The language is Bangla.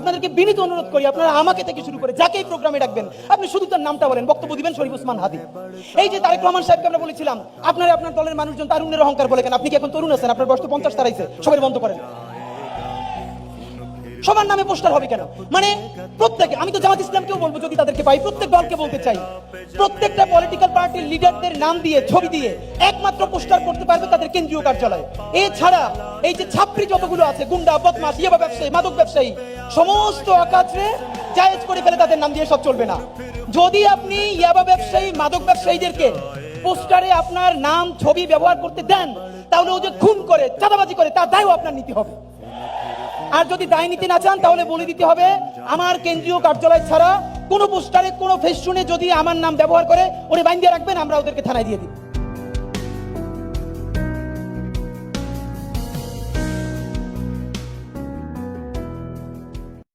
আপনাদেরকে বিনীত অনুরোধ করি, আপনারা আমাকে থেকে শুরু করে যাকেই প্রোগ্রামে ডাকবেন, আপনি শুধু তার নামটা বলেন, বক্তব্য দিবেন শরীফ উসমান হাদি। এই যে তারেক রহমান সাহেবকে আমরা বলেছিলাম, আপনারা আপনার দলের মানুষজন তারুণের অহংকার বলে কেন? আপনি কি এখন তরুণ আছেন? আপনার বয়স তো পঞ্চাশ তারাইছে সবাই বন্ধ করেন। সবার নামে পোস্টার হবে কেন? মানে প্রত্যেকে, আমি তো জামাত ইসলামকেও বলব, যদি তাদেরকে পাই, প্রত্যেক দলকে বলতে চাই। প্রত্যেকটা পলিটিক্যাল পার্টির লিডারদের নাম দিয়ে, ছবি দিয়ে একমাত্র পোস্টার করতে পারবে তাদের কেন্দ্রীয় কার্যালয়। এছাড়া এই যে ছাত্রী যতগুলো আছে, গুন্ডা বদমাস ইয়াবা ব্যবসায়ী, মাদক ব্যবসায়ী, সমস্ত আকাশে জায়েজ করে ফেলে তাদের নাম দিয়ে সব চলবে না। যদি আপনি ইয়াবা ব্যবসায়ী, মাদক ব্যবসায়ীদেরকে পোস্টারে আপনার নাম, ছবি ব্যবহার করতে দেন, তাহলে ও যে খুন করে, চাঁদাবাজি করে, তার দায়ও আপনার নিতে হবে। আর যদি দায় নিতে না চান, তাহলে বলে দিতে হবে, আমার কেন্দ্রীয় কার্যালয় ছাড়া কোনো পোস্টারে, কোনো ফেস শুনে যদি আমার নাম ব্যবহার করে, ওরে বাইন দিয়ে রাখবেন, আমরা ওদেরকে থানায় দিয়ে দিই